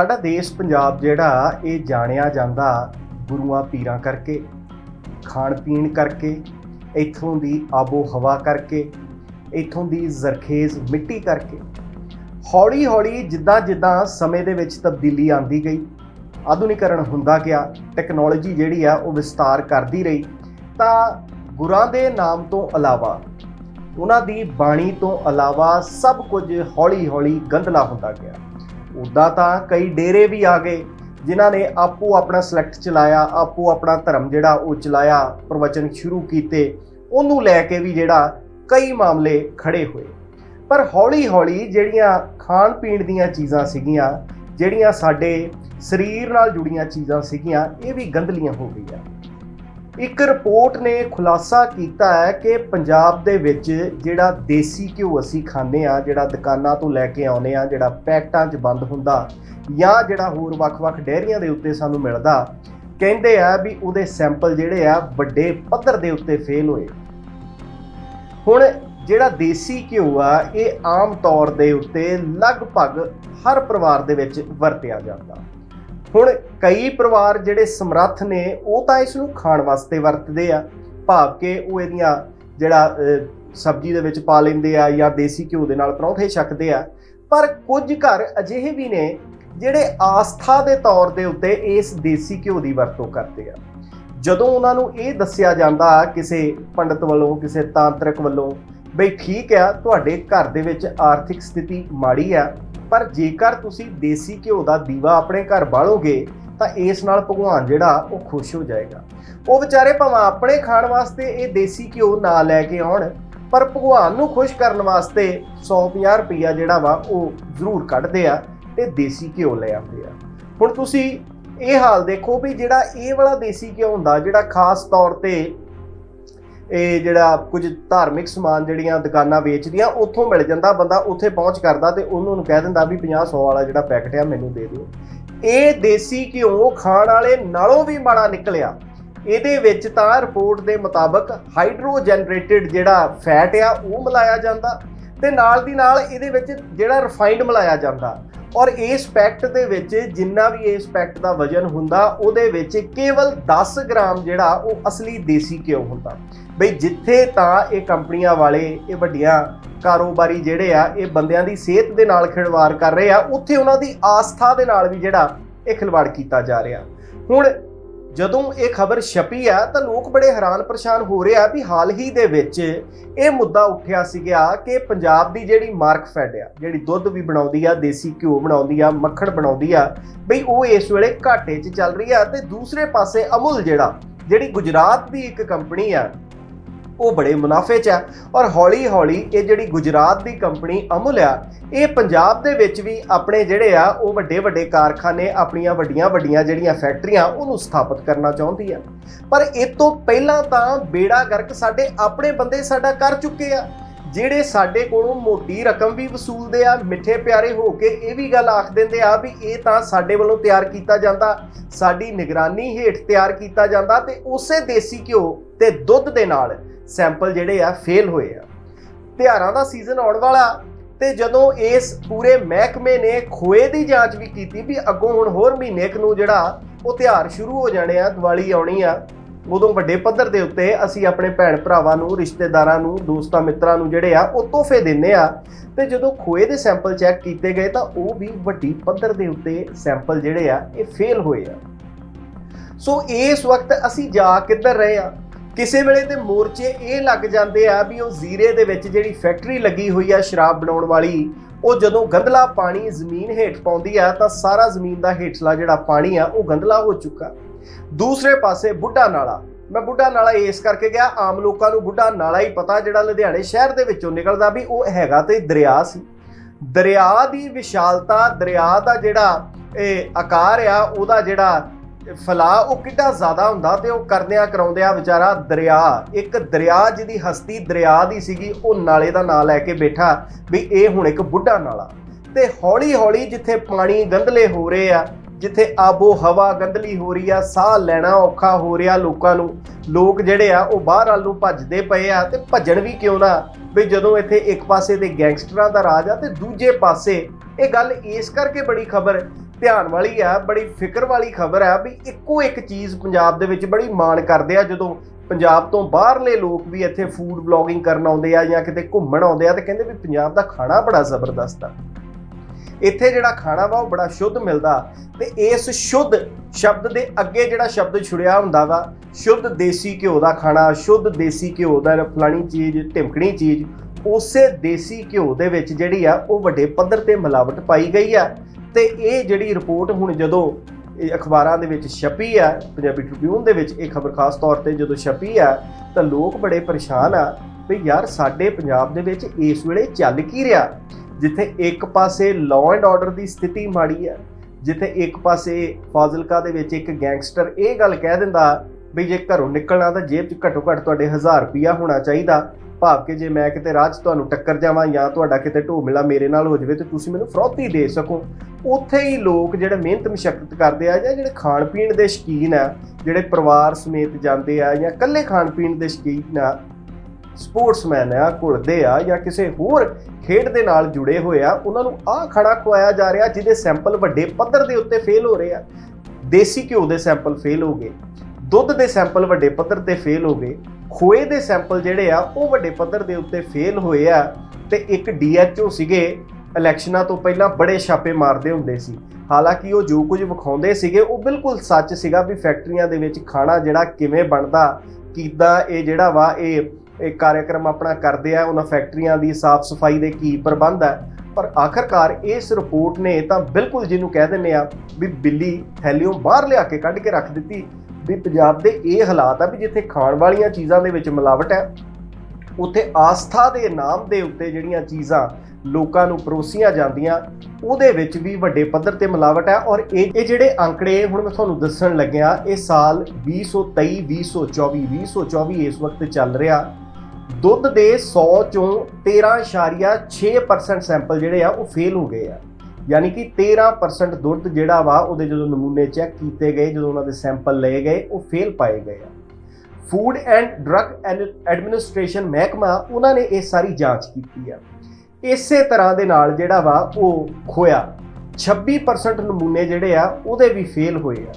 ਸਾਡਾ ਦੇਸ਼ ਪੰਜਾਬ ਜਿਹੜਾ, ਇਹ ਜਾਣਿਆ ਜਾਂਦਾ ਗੁਰੂਆਂ ਪੀਰਾਂ ਕਰਕੇ, ਖਾਣ ਪੀਣ ਕਰਕੇ, ਇੱਥੋਂ ਦੀ ਆਬੋ ਹਵਾ ਕਰਕੇ, ਇੱਥੋਂ ਦੀ ਜ਼ਰਖੇਜ਼ ਮਿੱਟੀ ਕਰਕੇ। ਹੌਲੀ ਹੌਲੀ ਜਿੱਦਾਂ ਜਿੱਦਾਂ ਸਮੇਂ ਦੇ ਵਿੱਚ ਤਬਦੀਲੀ ਆਂਦੀ ਗਈ ਆਧੁਨਿਕਰਨ ਹੁੰਦਾ ਗਿਆ, ਟੈਕਨੋਲੋਜੀ ਜਿਹੜੀ ਆ ਉਹ ਵਿਸਤਾਰ ਕਰਦੀ ਰਹੀ, ਤਾਂ ਗੁਰਾਂ ਦੇ ਨਾਮ ਤੋਂ ਇਲਾਵਾ, ਉਹਨਾਂ ਦੀ ਬਾਣੀ ਤੋਂ ਇਲਾਵਾ ਸਭ ਕੁਝ ਹੌਲੀ ਹੌਲੀ ਗੰਧਲਾ ਹੁੰਦਾ ਗਿਆ। ਉਦਾਂ ਤਾਂ ਕਈ ਡੇਰੇ ਵੀ ਆ ਗਏ ਜਿਨ੍ਹਾਂ ਨੇ ਆਪੋ ਆਪਣਾ ਸਿਲੈਕਟ ਚਲਾਇਆ, ਆਪੋ ਆਪਣਾ ਧਰਮ ਜਿਹੜਾ ਉਹ ਚਲਾਇਆ, ਪ੍ਰਵਚਨ ਸ਼ੁਰੂ ਕੀਤੇ, ਉਹਨੂੰ ਲੈ ਕੇ ਵੀ ਜਿਹੜਾ ਕਈ ਮਾਮਲੇ ਖੜੇ ਹੋਏ। ਪਰ ਹੌਲੀ ਹੌਲੀ ਜਿਹੜੀਆਂ ਖਾਣ ਪੀਣ ਦੀਆਂ ਚੀਜ਼ਾਂ ਸੀਗੀਆਂ, ਜਿਹੜੀਆਂ ਸਾਡੇ ਸਰੀਰ ਨਾਲ ਜੁੜੀਆਂ ਚੀਜ਼ਾਂ ਸੀਗੀਆਂ, ਇਹ ਵੀ ਗੰਧਲੀਆਂ ਹੋ ਗਈਆਂ। ਇੱਕ ਰਿਪੋਰਟ ਨੇ ਖੁਲਾਸਾ ਕੀਤਾ ਹੈ ਕਿ ਪੰਜਾਬ ਦੇ ਵਿੱਚ ਜਿਹੜਾ ਦੇਸੀ ਘਿਓ ਅਸੀਂ ਖਾਂਦੇ ਆ ਜਿਹੜਾ ਦੁਕਾਨਾਂ ਤੋਂ ਲੈ ਕੇ ਆਉਨੇ ਆ ਜਿਹੜਾ ਪੈਕਟਾਂ 'ਚ ਬੰਦ ਹੁੰਦਾ ਜਾਂ ਜਿਹੜਾ ਹੋਰ ਵੱਖ-ਵੱਖ ਡੇਅਰੀਆਂ ਦੇ ਉੱਤੇ ਸਾਨੂੰ ਮਿਲਦਾ, ਕਹਿੰਦੇ ਆ ਵੀ ਉਹਦੇ ਸੈਂਪਲ ਜਿਹੜੇ ਆ ਵੱਡੇ ਪੱਧਰ ਦੇ ਉੱਤੇ ਫੇਲ ਹੋਏ। ਹੁਣ ਜਿਹੜਾ ਦੇਸੀ ਘਿਓ ਆ, ਇਹ ਆਮ ਤੌਰ ਦੇ ਉੱਤੇ ਲਗਭਗ ਹਰ ਪਰਿਵਾਰ ਦੇ ਵਿੱਚ ਵਰਤਿਆ ਜਾਂਦਾ। ਹੁਣ ਕਈ ਪਰਿਵਾਰ ਜਿਹੜੇ ਸਮਰੱਥ ਨੇ, ਉਹ ਤਾਂ ਇਸ ਨੂੰ ਖਾਣ ਵਾਸਤੇ ਵਰਤਦੇ ਆ। ਭਾਵ ਕਿ ਉਹ ਇਹਦੀਆਂ ਜਿਹੜਾ ਸਬਜ਼ੀ ਦੇ ਵਿੱਚ ਪਾ ਲੈਂਦੇ ਆ ਜਾਂ ਦੇਸੀ ਘਿਓ ਦੇ ਨਾਲ ਪਰੌਂਠੇ ਛਕਦੇ ਆ। ਪਰ ਕੁਝ ਘਰ ਅਜਿਹੇ ਵੀ ਨੇ ਜਿਹੜੇ ਆਸਥਾ ਦੇ ਤੌਰ ਦੇ ਉੱਤੇ ਇਸ ਦੇਸੀ ਘਿਓ ਦੀ ਵਰਤੋਂ ਕਰਦੇ ਆ। ਜਦੋਂ ਉਹਨਾਂ ਨੂੰ ਇਹ ਦੱਸਿਆ ਜਾਂਦਾ ਕਿਸੇ ਪੰਡਤ ਵੱਲੋਂ, ਕਿਸੇ ਤਾਂਤਰਿਕ ਵੱਲੋਂ, ਬਈ ਠੀਕ ਆ, ਤੁਹਾਡੇ ਘਰ ਦੇ ਵਿੱਚ ਆਰਥਿਕ ਸਥਿਤੀ ਮਾੜੀ ਆ ਪਰ ਜੇਕਰ ਤੁਸੀਂ ਦੇਸੀ ਘਿਓ ਦਾ ਦੀਵਾ ਆਪਣੇ ਘਰ ਬਾਲੋਗੇ, ਤਾਂ ਇਸ ਨਾਲ ਭਗਵਾਨ ਜਿਹੜਾ, ਉਹ ਖੁਸ਼ ਹੋ ਜਾਏਗਾ। ਉਹ ਵਿਚਾਰੇ ਭਾਵੇਂ ਆਪਣੇ ਖਾਣ ਵਾਸਤੇ ਇਹ ਦੇਸੀ ਘਿਓ ਨਾ ਲੈ ਕੇ ਆਉਣ, ਪਰ ਭਗਵਾਨ ਨੂੰ ਖੁਸ਼ ਕਰਨ ਵਾਸਤੇ 150 ਰੁਪਈਆ ਜਿਹੜਾ ਵਾ, ਉਹ ਜ਼ਰੂਰ ਕੱਢਦੇ ਆ ਤੇ ਦੇਸੀ ਘਿਓ ਲੈ ਆਉਂਦੇ ਆ। ਹੁਣ ਤੁਸੀਂ ਇਹ ਹਾਲ ਦੇਖੋ ਵੀ ਜਿਹੜਾ ਇਹ ਵਾਲਾ ਦੇਸੀ ਘਿਓ ਹੁੰਦਾ, ਜਿਹੜਾ ਖਾਸ ਤੌਰ ਤੇ ਇਹ ਜਿਹੜਾ ਕੁਝ ਧਾਰਮਿਕ ਸਮਾਨ ਜਿਹੜੀਆਂ ਦੁਕਾਨਾਂ ਵੇਚਦੀਆਂ, ਉੱਥੋਂ ਮਿਲ ਜਾਂਦਾ, ਬੰਦਾ ਉੱਥੇ ਪਹੁੰਚ ਕਰਦਾ ਤੇ ਉਹਨਾਂ ਨੂੰ ਕਹਿ ਦਿੰਦਾ ਵੀ 50 100 ਵਾਲਾ ਜਿਹੜਾ ਪੈਕਟ ਆ ਮੈਨੂੰ ਦੇ ਦਿਓ। ਇਹ ਦੇਸੀ ਘਿਓ ਖਾਣ ਵਾਲੇ ਨਾਲੋਂ ਵੀ ਮਾੜਾ ਨਿਕਲਿਆ। ਇਹਦੇ ਵਿੱਚ ਤਾਂ ਰਿਪੋਰਟ ਦੇ ਮੁਤਾਬਕ ਹਾਈਡਰੋ ਜਨਰੇਟਡ ਜਿਹੜਾ ਫੈਟ ਆ, ਉਹ ਮਿਲਾਇਆ ਜਾਂਦਾ ਤੇ ਨਾਲ ਦੀ ਨਾਲ ਇਹਦੇ ਵਿੱਚ ਜਿਹੜਾ ਰਿਫਾਈਨਡ ਮਿਲਾਇਆ ਜਾਂਦਾ। ਔਰ ਇਸ ਪੈਕਟ ਦੇ ਵਿੱਚ ਜਿੰਨਾ ਵੀ ਇਸ ਪੈਕਟ ਦਾ ਵਜ਼ਨ ਹੁੰਦਾ, ਉਹਦੇ ਵਿੱਚ ਕੇਵਲ 10 ਗ੍ਰਾਮ ਜਿਹੜਾ, ਉਹ ਅਸਲੀ ਦੇਸੀ ਘਿਓ ਹੁੰਦਾ। ਬਈ ਜਿੱਥੇ ਤਾਂ ਇਹ ਕੰਪਨੀਆਂ ਵਾਲੇ, ਇਹ ਵੱਡੀਆਂ ਕਾਰੋਬਾਰੀ ਜਿਹੜੇ ਆ, ਇਹ ਬੰਦਿਆਂ ਦੀ ਸਿਹਤ ਦੇ ਨਾਲ ਖਿਲਵਾੜ ਕਰ ਰਹੇ ਆ, ਉੱਥੇ ਉਹਨਾਂ ਦੀ ਆਸਥਾ ਦੇ ਨਾਲ ਵੀ ਜਿਹੜਾ ਇਹ ਖਿਲਵਾੜ ਕੀਤਾ ਜਾ ਰਿਹਾ। ਹੁਣ ਜਦੋਂ ਇਹ ਖਬਰ ਛਪੀ ਆ ਤਾਂ ਲੋਕ ਬੜੇ ਹੈਰਾਨ ਪਰੇਸ਼ਾਨ ਹੋ ਰਹੇ ਆ ਵੀ ਹਾਲ ਹੀ ਦੇ ਵਿੱਚ ਇਹ ਮੁੱਦਾ ਉੱਠਿਆ ਸੀਗਾ ਕਿ ਪੰਜਾਬ ਦੀ ਜਿਹੜੀ ਮਾਰਕ ਫੈਡ ਆ, ਜਿਹੜੀ ਦੁੱਧ ਵੀ ਬਣਾਉਂਦੀ ਆ, ਦੇਸੀ ਘਿਓ ਬਣਾਉਂਦੀ ਆ, ਮੱਖਣ ਬਣਾਉਂਦੀ ਆ, ਬਈ ਉਹ ਇਸ ਵੇਲੇ ਘਾਟੇ 'ਚ ਚੱਲ ਰਹੀ ਆ ਤੇ ਦੂਸਰੇ ਪਾਸੇ ਅਮੁਲ ਜਿਹੜਾ, ਜਿਹੜੀ ਗੁਜਰਾਤ ਦੀ ਇੱਕ ਕੰਪਨੀ ਆ ਉਹ ਬੜੇ ਮੁਨਾਫੇ 'ਚ ਆ। ਔਰ ਹੌਲੀ ਹੌਲੀ ਇਹ ਜਿਹੜੀ ਗੁਜਰਾਤ ਦੀ ਕੰਪਨੀ ਅਮੁਲ ਆ, ਇਹ ਪੰਜਾਬ ਦੇ ਵਿੱਚ ਵੀ ਆਪਣੇ ਜਿਹੜੇ ਆ, ਉਹ ਵੱਡੇ ਵੱਡੇ ਕਾਰਖਾਨੇ, ਆਪਣੀਆਂ ਵੱਡੀਆਂ ਵੱਡੀਆਂ ਜਿਹੜੀਆਂ ਫੈਕਟਰੀਆਂ, ਉਹਨੂੰ ਸਥਾਪਿਤ ਕਰਨਾ ਚਾਹੁੰਦੀ ਆ। ਪਰ ਇਹ ਤੋਂ ਪਹਿਲਾਂ ਤਾਂ ਬੇੜਾ ਗਰਕ ਸਾਡੇ ਆਪਣੇ ਬੰਦੇ ਸਾਡਾ ਕਰ ਚੁੱਕੇ ਆ। ਜਿਹੜੇ ਸਾਡੇ ਕੋਲੋਂ ਮੋਟੀ ਰਕਮ ਵੀ ਵਸੂਲਦੇ ਆ, ਮਿੱਠੇ ਪਿਆਰੇ ਹੋ ਕੇ ਇਹ ਵੀ ਗੱਲ ਆਖ ਦਿੰਦੇ ਆ ਵੀ ਇਹ ਤਾਂ ਸਾਡੇ ਵੱਲੋਂ ਤਿਆਰ ਕੀਤਾ ਜਾਂਦਾ। ਸਾਡੀ ਨਿਗਰਾਨੀ ਹੇਠ ਤਿਆਰ ਕੀਤਾ ਜਾਂਦਾ ਤੇ ਉਸੇ ਦੇਸੀ ਘਿਓ ਤੇ ਦੁੱਧ ਦੇ ਨਾਲ ਸੈਂਪਲ ਜਿਹੜੇ ਆ ਫੇਲ ਹੋਏ ਆ। ਤਿਉਹਾਰਾਂ ਦਾ ਸੀਜ਼ਨ ਆਉਣ ਵਾਲਾ ਤੇ ਜਦੋਂ ਇਸ ਪੂਰੇ ਮਹਿਕਮੇ ਨੇ ਖੋਏ ਦੀ ਜਾਂਚ ਵੀ ਕੀਤੀ ਵੀ ਅੱਗੋਂ ਹੁਣ ਹੋਰ ਮਹੀਨੇ ਕੁ ਨੂੰ ਜਿਹੜਾ ਉਹ ਤਿਉਹਾਰ ਸ਼ੁਰੂ ਹੋ ਜਾਣੇ ਆ, ਦੀਵਾਲੀ ਆਉਣੀ ਆ, ਉਦੋਂ ਵੱਡੇ ਪੱਧਰ ਦੇ ਉੱਤੇ ਅਸੀਂ ਆਪਣੇ ਭੈਣ ਭਰਾਵਾਂ ਨੂੰ, ਰਿਸ਼ਤੇਦਾਰਾਂ ਨੂੰ, ਦੋਸਤਾਂ ਮਿੱਤਰਾਂ ਨੂੰ ਜਿਹੜੇ ਆ, ਉਹ ਤੋਹਫੇ ਦਿੰਨੇ ਆ। ਤੇ ਜਦੋਂ ਖੋਏ ਦੇ ਸੈਂਪਲ ਚੈੱਕ ਕੀਤੇ ਗਏ ਤਾਂ ਉਹ ਵੀ ਵੱਡੀ ਪੱਧਰ ਦੇ ਉੱਤੇ ਸੈਂਪਲ ਜਿਹੜੇ ਆ, ਇਹ ਫੇਲ ਹੋਏ ਆ। ਸੋ ਇਸ ਵਕਤ ਅਸੀਂ ਜਾ ਕਿੱਧਰ ਰਹੇ ਆ? ਕਿਸੇ ਵੇਲੇ ਤੇ ਮੋਰਚੇ ਇਹ ਲੱਗ ਜਾਂਦੇ ਆ ਵੀ ਉਹ ਜ਼ੀਰੇ ਦੇ ਵਿੱਚ ਜਿਹੜੀ ਫੈਕਟਰੀ ਲੱਗੀ ਹੋਈ ਆ ਸ਼ਰਾਬ ਬਣਾਉਣ ਵਾਲੀ, ਉਹ ਜਦੋਂ ਗੰਧਲਾ ਪਾਣੀ ਜ਼ਮੀਨ ਹੇਠ ਪਾਉਂਦੀ ਆ ਤਾਂ ਸਾਰਾ ਜ਼ਮੀਨ ਦਾ ਹੇਠਲਾ ਜਿਹੜਾ ਪਾਣੀ ਆ, ਉਹ ਗੰਧਲਾ ਹੋ ਚੁੱਕਾ। ਦੂਸਰੇ ਪਾਸੇ ਬੁੱਢਾ ਨਾਲਾ। ਮੈਂ ਬੁੱਢਾ ਨਾਲਾ ਇਸ ਕਰਕੇ ਗਿਆ, ਆਮ ਲੋਕਾਂ ਨੂੰ ਬੁੱਢਾ ਨਾਲਾ ਹੀ ਪਤਾ ਜਿਹੜਾ ਲੁਧਿਆਣੇ ਸ਼ਹਿਰ ਦੇ ਵਿੱਚੋਂ ਨਿਕਲਦਾ ਵੀ ਉਹ ਹੈਗਾ ਤੇ ਦਰਿਆ ਸੀ। ਦਰਿਆ ਦੀ ਵਿਸ਼ਾਲਤਾ, ਦਰਿਆ ਦਾ ਜਿਹੜਾ ਇਹ ਆਕਾਰ ਆ, ਉਹਦਾ ਜਿਹੜਾ ਫਲਾ ਉਹ ਕਿੱਡਾ ਜ਼ਿਆਦਾ ਹੁੰਦਾ ਤੇ ਉਹ ਕਰਦਿਆਂ ਕਰਾਉਂਦਿਆਂ ਵਿਚਾਰਾ ਦਰਿਆ, ਇੱਕ ਦਰਿਆ ਜਿਹਦੀ ਹਸਤੀ ਦਰਿਆ ਦੀ ਸੀਗੀ, ਉਹ ਨਾਲੇ ਦਾ ਨਾਂ ਲੈ ਕੇ ਬੈਠਾ ਵੀ ਇਹ ਹੁਣ ਇੱਕ ਬੁੱਢਾ ਨਾਲਾ। ਤੇ ਹੌਲੀ ਹੌਲੀ ਜਿੱਥੇ ਪਾਣੀ ਗੰਧਲੇ ਹੋ ਰਹੇ ਆ, ਜਿੱਥੇ ਆਬੋ ਹਵਾ ਗੰਧਲੀ ਹੋ ਰਹੀ ਆ, ਸਾਹ ਲੈਣਾ ਔਖਾ ਹੋ ਰਿਹਾ ਲੋਕਾਂ ਨੂੰ, ਲੋਕ ਜਿਹੜੇ ਆ ਉਹ ਬਾਹਰ ਵੱਲ ਨੂੰ ਭੱਜਦੇ ਪਏ ਆ ਤੇ ਭੱਜਣ ਵੀ ਕਿਉਂ ਨਾ? ਵੀ ਜਦੋਂ ਇੱਥੇ ਇੱਕ ਪਾਸੇ ਤੇ ਗੈਂਗਸਟਰਾਂ ਦਾ ਰਾਜ ਆ ਤੇ ਦੂਜੇ ਪਾਸੇ, ਇਹ ਗੱਲ ਇਸ ਕਰਕੇ ਬੜੀ ਖਬਰ ਧਿਆਨ ਵਾਲੀ ਆ, ਬੜੀ ਫਿਕਰ ਵਾਲੀ ਖਬਰ ਆ ਵੀ ਇੱਕੋ ਇੱਕ ਚੀਜ਼ ਪੰਜਾਬ ਦੇ ਵਿੱਚ ਬੜੀ ਮਾਣ ਕਰਦੇ ਆ, ਜਦੋਂ ਪੰਜਾਬ ਤੋਂ ਬਾਹਰਲੇ ਲੋਕ ਵੀ ਇੱਥੇ ਫੂਡ ਬਲੌਗਿੰਗ ਕਰਨ ਆਉਂਦੇ ਆ ਜਾਂ ਕਿਤੇ ਘੁੰਮਣ ਆਉਂਦੇ ਆ ਤੇ ਕਹਿੰਦੇ ਵੀ ਪੰਜਾਬ ਦਾ ਖਾਣਾ ਬੜਾ ਜ਼ਬਰਦਸਤ ਆ। ਇੱਥੇ ਜਿਹੜਾ ਖਾਣਾ ਵਾ ਉਹ ਬੜਾ ਸ਼ੁੱਧ ਮਿਲਦਾ ਤੇ ਇਸ ਸ਼ੁੱਧ ਸ਼ਬਦ ਦੇ ਅੱਗੇ ਜਿਹੜਾ ਸ਼ਬਦ ਛੁੜਿਆ ਹੁੰਦਾ ਵਾ, ਸ਼ੁੱਧ ਦੇਸੀ ਘਿਓ ਦਾ ਖਾਣਾ, ਸ਼ੁੱਧ ਦੇਸੀ ਘਿਓ ਦਾ ਫਲਾਣੀ ਚੀਜ਼, ਢਿਮਕਣੀ ਚੀਜ਼, ਉਸੇ ਦੇਸੀ ਘਿਓ ਦੇ ਵਿੱਚ ਜਿਹੜੀ ਆ ਉਹ ਵੱਡੇ ਪੱਧਰ ਤੇ ਮਿਲਾਵਟ ਪਾਈ ਗਈ ਆ। ਤੇ ਇਹ ਜਿਹੜੀ ਰਿਪੋਰਟ ਹੁਣ ਜਦੋਂ ਇਹ ਅਖਬਾਰਾਂ ਦੇ ਵਿੱਚ ਛਪੀ ਆ, ਪੰਜਾਬੀ ਟ੍ਰਿਬਿਊਨ ਦੇ ਵਿੱਚ ਇਹ ਖਬਰ ਖਾਸ ਤੌਰ ਤੇ ਜਦੋਂ ਛਪੀ ਆ, ਤਾਂ ਲੋਕ ਬੜੇ ਪਰੇਸ਼ਾਨ ਆ ਵੀ ਯਾਰ ਸਾਡੇ ਪੰਜਾਬ ਦੇ ਵਿੱਚ ਇਸ ਵੇਲੇ ਚੱਲ ਕੀ ਰਿਹਾ? ਜਿੱਥੇ ਇੱਕ ਪਾਸੇ ਲਾਅ ਐਂਡ ਆਰਡਰ ਦੀ ਸਥਿਤੀ ਮਾੜੀ ਆ, ਜਿੱਥੇ ਇੱਕ ਪਾਸੇ ਫਾਜ਼ਿਲਕਾ ਦੇ ਵਿੱਚ ਇੱਕ ਗੈਂਗਸਟਰ ਇਹ ਗੱਲ ਕਹਿ ਦਿੰਦਾ ਵੀ ਜੇ ਘਰੋਂ ਨਿਕਲਣਾ ਤਾਂ ਜੇਬ 'ਚ ਘੱਟੋ ਘੱਟ ਤੁਹਾਡੇ 1000 ਰੁਪਿਆ ਹੋਣਾ ਚਾਹੀਦਾ। ਭਾਵ ਕਿ ਜੇ ਮੈਂ ਕਿਤੇ ਰਾਹ 'ਚ ਤੁਹਾਨੂੰ ਟੱਕਰ ਜਾਵਾਂ ਜਾਂ ਤੁਹਾਡਾ ਕਿਤੇ ਢੋ ਮਿਲਾ ਮੇਰੇ ਨਾਲ ਹੋ ਜਾਵੇ ਤੇ ਤੁਸੀਂ ਮੈਨੂੰ ਫਰੋਤੀ ਦੇ ਸਕੋ। ਉੱਥੇ ਹੀ ਲੋਕ ਜਿਹੜੇ ਮਿਹਨਤ ਮਸ਼ੱਕਤ ਕਰਦੇ ਆ ਜਾਂ ਜਿਹੜੇ ਖਾਣ ਪੀਣ ਦੇ ਸ਼ੌਕੀਨ ਆ, ਜਿਹੜੇ ਪਰਿਵਾਰ ਸਮੇਤ ਜਾਂਦੇ ਆ ਜਾਂ ਇਕੱਲੇ ਖਾਣ ਪੀਣ ਦੇ ਸ਼ੌਕੀਨ ਆ, ਸਪੋਰਟਸਮੈਨ ਆ, ਘੁਲਦੇ ਆ ਜਾਂ ਕਿਸੇ ਹੋਰ ਖੇਡ ਦੇ ਨਾਲ ਜੁੜੇ ਹੋਏ ਆ, ਉਹਨਾਂ ਨੂੰ ਆਹ ਖਾਣਾ ਖਵਾਇਆ ਜਾ ਰਿਹਾ ਜਿਹਦੇ ਸੈਂਪਲ ਵੱਡੇ ਪੱਧਰ ਦੇ ਉੱਤੇ ਫੇਲ ਹੋ ਰਹੇ ਆ। ਦੇਸੀ ਘਿਓ ਦੇ ਸੈਂਪਲ ਫੇਲ ਹੋ ਗਏ। ਦੁੱਧ ਦੇ ਸੈਂਪਲ ਵੱਡੇ ਪੱਧਰ ਤੇ ਫੇਲ ਹੋ ਗਏ, ਖੋਏ ਦੇ ਸੈਂਪਲ ਜਿਹੜੇ ਆ, ਉਹ ਵੱਡੇ ਪੱਧਰ ਦੇ ਉੱਤੇ ਫੇਲ ਹੋਏ ਆ ਤੇ ਇੱਕ ਡੀਐਚਓ ਸੀਗੇ, ਇਲੈਕਸ਼ਨਾਂ ਤੋਂ ਪਹਿਲਾਂ ਬੜੇ ਛਾਪੇ ਮਾਰਦੇ ਹੁੰਦੇ ਸੀ। ਹਾਲਾਂਕਿ ਉਹ ਜੋ ਕੁਝ ਵਿਖਾਉਂਦੇ ਸੀਗੇ, ਉਹ ਬਿਲਕੁਲ ਸੱਚ ਸੀਗਾ ਵੀ ਫੈਕਟਰੀਆਂ ਦੇ ਵਿੱਚ ਖਾਣਾ ਜਿਹੜਾ ਕਿਵੇਂ ਬਣਦਾ, ਕਿੱਦਾਂ ਇਹ ਜਿਹੜਾ ਵਾ ਇਹ ਇਹ ਕਾਰਜਕ੍ਰਮ ਆਪਣਾ ਕਰਦੇ ਆ, ਉਹਨਾਂ ਫੈਕਟਰੀਆਂ ਦੀ ਸਾਫ਼ ਸਫ਼ਾਈ ਦੇ ਕੀ ਪ੍ਰਬੰਧ ਹੈ ਪਰ ਆਖਰਕਾਰ ਇਸ ਰਿਪੋਰਟ ਨੇ ਤਾਂ ਬਿਲਕੁਲ ਜਿਹਨੂੰ ਕਹਿ ਦਿੰਨੇ ਆ ਵੀ ਬਿੱਲੀ ਥੈਲਿਓਂ ਬਾਹਰ ਲਿਆ ਕੇ ਕੱਢ ਕੇ ਰੱਖ ਦਿੱਤੀ ਵੀ ਪੰਜਾਬ ਦੇ ਇਹ ਹਾਲਾਤ ਆ ਵੀ ਜਿੱਥੇ ਖਾਣ ਵਾਲੀਆਂ ਚੀਜ਼ਾਂ ਦੇ ਵਿੱਚ ਮਿਲਾਵਟ ਹੈ ਉੱਥੇ ਆਸਥਾ ਦੇ ਨਾਮ ਦੇ ਉੱਤੇ ਜਿਹੜੀਆਂ ਚੀਜ਼ਾਂ ਲੋਕਾਂ ਨੂੰ ਪਰੋਸੀਆਂ ਜਾਂਦੀਆਂ, ਉਹਦੇ ਵਿੱਚ ਵੀ ਵੱਡੇ ਪੱਧਰ ਤੇ ਮਿਲਾਵਟ ਹੈ ਔਰ ਇਹ ਇਹ ਜਿਹੜੇ ਅੰਕੜੇ ਹੁਣ ਮੈਂ ਤੁਹਾਨੂੰ ਦੱਸਣ ਲੱਗਿਆ, ਇਹ ਸਾਲ 2023 2024 2024 ਇਸ ਵਕਤ ਚੱਲ ਰਿਹਾ। ਦੁੱਧ ਦੇ 100 ਚੋਂ 13.6% ਸੈਂਪਲ ਜਿਹੜੇ ਆ ਉਹ ਫੇਲ ਹੋ ਗਏ ਆ। ਯਾਨੀ ਕਿ 13% ਦੁੱਧ ਜਿਹੜਾ ਵਾ ਉਹਦੇ ਜਦੋਂ ਨਮੂਨੇ ਚੈੱਕ ਕੀਤੇ ਗਏ, ਜਦੋਂ ਉਹਨਾਂ ਦੇ ਸੈਂਪਲ ਲਏ ਗਏ, ਉਹ ਫੇਲ ਪਾਏ ਗਏ ਆ। ਫੂਡ ਐਂਡ ਡਰੱਗ ਐਡਮਿਨਿਸਟ੍ਰੇਸ਼ਨ ਮਹਿਕਮਾ ਉਹਨਾਂ ਨੇ ਇਹ ਸਾਰੀ ਜਾਂਚ ਕੀਤੀ ਆ। ਇਸੇ ਤਰ੍ਹਾਂ ਦੇ ਨਾਲ ਜਿਹੜਾ ਵਾ ਉਹ ਖੋਇਆ। 26% ਨਮੂਨੇ ਜਿਹੜੇ ਆ, ਉਹਦੇ ਵੀ ਫੇਲ ਹੋਏ ਆ।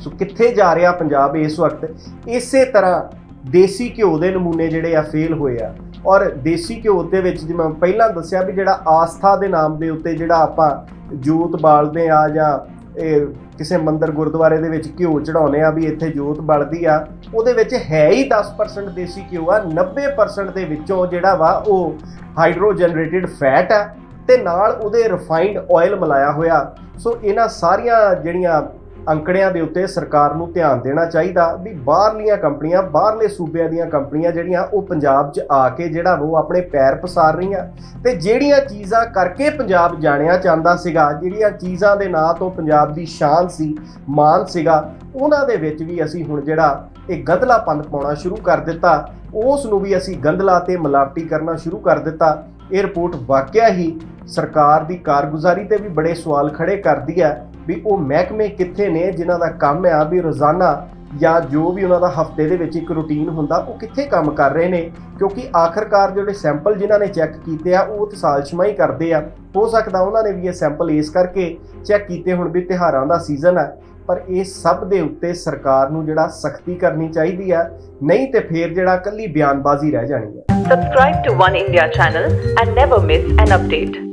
ਸੋ ਕਿੱਥੇ ਜਾ ਰਿਹਾ ਪੰਜਾਬ ਇਸ ਵਕਤ? ਇਸੇ ਤਰ੍ਹਾਂ ਦੇਸੀ ਘਿਓ ਦੇ ਨਮੂਨੇ ਜਿਹੜੇ ਆ ਫੇਲ ਹੋਏ ਆ। ਔਰ ਦੇਸੀ ਘਿਓ ਦੇ ਵਿੱਚ ਜਿਵੇਂ ਪਹਿਲਾਂ ਦੱਸਿਆ ਵੀ ਜਿਹੜਾ ਆਸਥਾ ਦੇ ਨਾਮ ਦੇ ਉੱਤੇ ਜਿਹੜਾ ਆਪਾਂ ਜੋਤ ਬਾਲਦੇ ਆ ਜਾਂ ਇਹ ਕਿਸੇ ਮੰਦਰ ਗੁਰਦੁਆਰੇ ਦੇ ਵਿੱਚ ਘਿਓ ਚੜਾਉਨੇ ਆ ਵੀ ਇੱਥੇ ਜੋਤ ਬਲਦੀ ਆ, ਉਹਦੇ ਵਿੱਚ ਹੈ ਹੀ 10% ਦੇਸੀ ਘਿਓ ਆ 90% ਦੇ ਵਿੱਚੋਂ ਜਿਹੜਾ ਵਾ ਉਹ ਹਾਈਡਰੋ ਜਨਰੇਟਿਡ ਫੈਟ ਆ ਤੇ ਨਾਲ ਉਹਦੇ ਰਿਫਾਈਨਡ ਆਇਲ ਮਿਲਾਇਆ ਹੋਇਆ। ਸੋ ਇਹਨਾਂ ਸਾਰੀਆਂ ਜਿਹੜੀਆਂ ਅੰਕੜਿਆਂ ਦੇ ਉੱਤੇ ਸਰਕਾਰ ਨੂੰ ਧਿਆਨ ਦੇਣਾ ਚਾਹੀਦਾ ਵੀ ਬਾਹਰਲੀਆਂ ਕੰਪਨੀਆਂ, ਬਾਹਰਲੇ ਸੂਬਿਆਂ ਦੀਆਂ ਕੰਪਨੀਆਂ ਜਿਹੜੀਆਂ, ਉਹ ਪੰਜਾਬ 'ਚ ਆ ਕੇ ਜਿਹੜਾ ਉਹ ਆਪਣੇ ਪੈਰ ਪਸਾਰ ਰਹੀਆਂ। ਤੇ ਜਿਹੜੀਆਂ ਚੀਜ਼ਾਂ ਕਰਕੇ ਪੰਜਾਬ ਜਾਣਿਆ ਜਾਂਦਾ ਸੀਗਾ, ਜਿਹੜੀਆਂ ਚੀਜ਼ਾਂ ਦੇ ਨਾਂ ਤੋਂ ਪੰਜਾਬ ਦੀ ਸ਼ਾਨ ਸੀ ਮਾਨ ਸੀਗਾ, ਉਹਨਾਂ ਦੇ ਵਿੱਚ ਵੀ ਅਸੀਂ ਹੁਣ ਜਿਹੜਾ ਇਹ ਗੰਧਲਾਪਨ ਪਾਉਣਾ ਸ਼ੁਰੂ ਕਰ ਦਿੱਤਾ। ਉਸ ਨੂੰ ਵੀ ਅਸੀਂ ਗੰਧਲਾ ਤੇ ਮਿਲਾਵਟੀ ਕਰਨਾ ਸ਼ੁਰੂ ਕਰ ਦਿੱਤਾ। ਇਹ ਰਿਪੋਰਟ ਵਾਕਿਆ ਹੀ ਸਰਕਾਰ ਦੀ ਕਾਰਗੁਜ਼ਾਰੀ ਤੇ ਵੀ ਬੜੇ ਸਵਾਲ ਖੜੇ ਕਰਦੀ ਹੈ। ਵੀ ਉਹ ਮਹਿਕਮੇ ਕਿੱਥੇ ਨੇ, ਜਿਨ੍ਹਾਂ ਦਾ ਕੰਮ ਆ ਵੀ ਰੋਜ਼ਾਨਾ ਜਾਂ ਜੋ ਵੀ ਉਹਨਾਂ ਦਾ ਹਫ਼ਤੇ ਦੇ ਵਿੱਚ ਇੱਕ ਰੁਟੀਨ ਹੁੰਦਾ, ਉਹ ਕਿੱਥੇ ਕੰਮ ਕਰ ਰਹੇ ਨੇ? ਕਿਉਂਕਿ ਆਖਰਕਾਰ ਜਿਹੜੇ ਸੈਂਪਲ ਜਿਨ੍ਹਾਂ ਨੇ ਚੈੱਕ ਕੀਤੇ ਆ, ਉਹ ਤਾਂ ਹੀ ਕਰਦੇ ਆ। ਹੋ ਸਕਦਾ ਉਹਨਾਂ ਨੇ ਵੀ ਇਹ ਸੈਂਪਲ ਇਸ ਕਰਕੇ ਚੈੱਕ ਕੀਤੇ ਹੁਣ ਵੀ ਤਿਹਾਰਾਂ ਦਾ ਸੀਜ਼ਨ ਹੈ ਪਰ ਇਹ ਸਭ ਦੇ ਉੱਤੇ ਸਰਕਾਰ ਨੂੰ ਜਿਹੜਾ ਸਖਤੀ ਕਰਨੀ ਚਾਹੀਦੀ ਆ, ਨਹੀਂ ਤੇ ਫੇਰ ਜਿਹੜਾ ਕੱਲੀ ਬਿਆਨਬਾਜ਼ੀ ਰਹਿ ਜਾਣੀ ਹੈ Subscribe to One India channel and never miss an update.